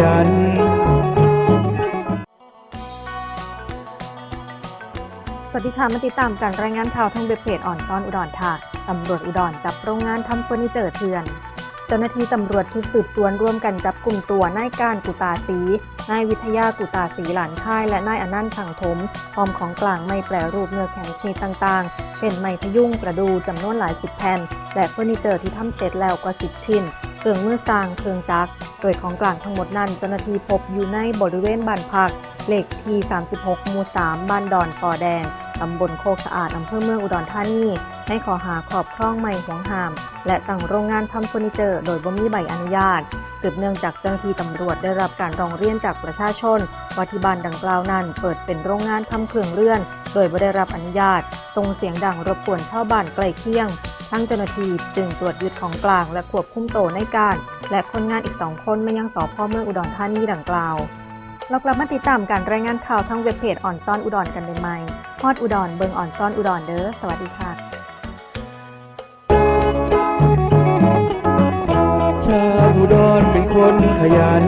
ยัน สวัสดีค่ะ มาติดตามการรายงานข่าวทางเว็บเพจอ่อนซ้อนอุดรค่ะ ตำรวจอุดรจับโรงงานทำเฟอร์นิเจอร์เถื่อน เจ้าหน้าที่ตำรวจชุดสืบสวนร่วมกันจับกลุ่มตัวนายการกุตาสีนายวิทยากุตาสีหลานค่าย และนายอนันต์สังถมพร้อมของกลางไม่แปรรูปเนื้อแข็งชนิดต่างๆ เช่นไม้พยุงประดูจำนวนหลายสิบแผ่นและเฟอร์นิเจอร์ที่ทำเสร็จแล้วกว่าสิบชิ้น เครื่องมือสร้างเครื่องจักรโดยของกลางทั้งหมดนั้นเจ้าหน้าที่พบอยู่ในบริเวณบ้านพักเลขที่ 36 หมู่ 3 บ้านดอนปอแดง ตำบลโคกสะอาด อำเภอเมืองอุดรธานี ให้ขอหาขอบครองไม่หวงหาม และตั้งโรงงานทำเฟอร์นิเจอร์ โดยบ่มีใบอนุญาตสืบเนื่องจากเจ้าหน้าที่ตำรวจได้รับการร้องเรียนจากประชาชนว่าที่บ้านดังกล่าวนั้นเปิดเป็นโรงงานทำเครื่องเลื่อน โดยไม่ได้รับอนุญาตส่งเสียงดังรบกวนชาวบ้านใกล้เคียง ทั้งเจ้าหน้าที่จึงตรวจยึดของกลางและควบคุมโตในการ และคนงานอีกสองคนมายังสอพ่อเมืองอุดรธานีดังกล่าวเรากลับมาติดตามการรายงานข่าวทางเว็บเพจอ่อนซ้อนอุดรกันเลยไหมฮอดอุดรเบิงอ่อนซ้อนอุดรเด้อสวัสดีค่ะชาวอุดรเป็นคนขยัน